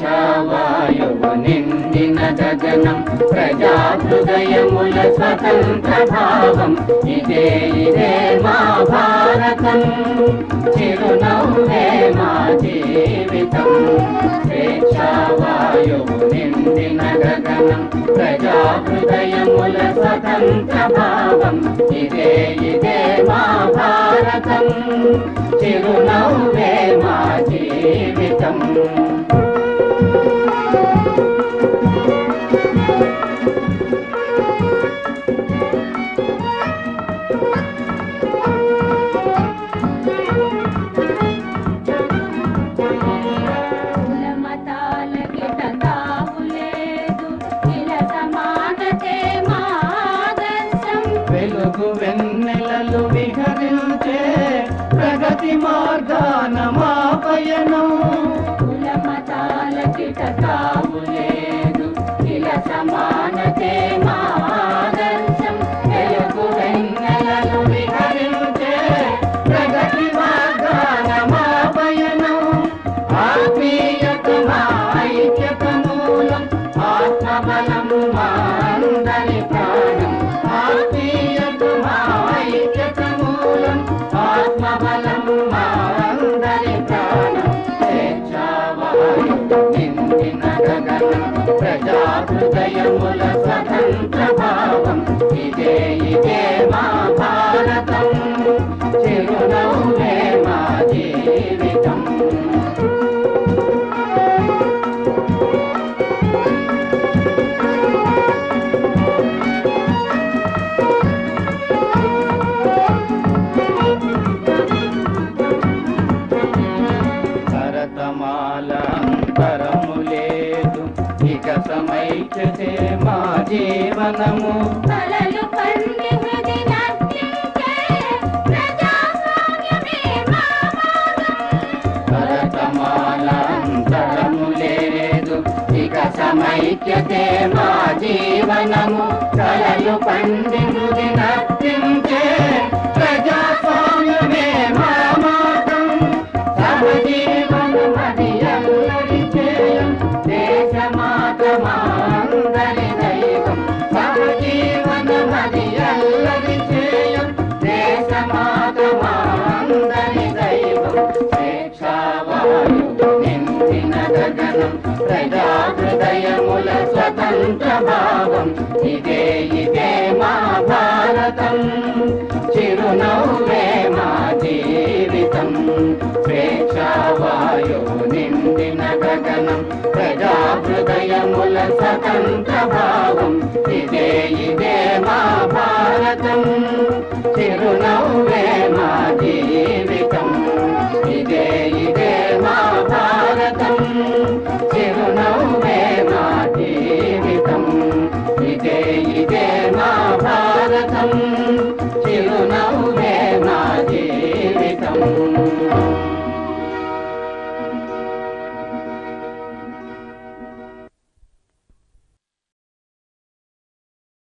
స్వేచ్ఛావాయువు జగనం గగనం ప్రజా హృదయముల స్వతంత్ర భావం ఇదే ఇదే మా భారతం. చిరునవ్వే మా జీవితం. స్వేచ్ఛావాయువు నిండిన గగనం ప్రజా హృదయముల స్వతంత్ర భావం ఇదే ఇదే మా భారతం. చిరునవ్వే మా జీవితం. వెన్నెలలు విహరించే ప్రగతి మార్గాన మా పయనం. కుల మతాలకి తావు హృదయముల స్వతంత్ర భావం. ఇదే ఇదే మా భారతం. చిరునవ్వే మా జీవితం. మాలా జీవనము. కలలు హృది నర్తించే మా భరతమాల అంతరము లేదు ఇక సమైక్యతే మా జీవనము. కలలు మృది నర్తించే హృదయముల స్వతంత్ర భావం ఇదే ఇదే మా భారతం. చిరునవ్వే మా జీవితం. స్వేచ్ఛావాయు నిండిన గగనం ప్రజాహృదయముల స్వతంత్ర భావం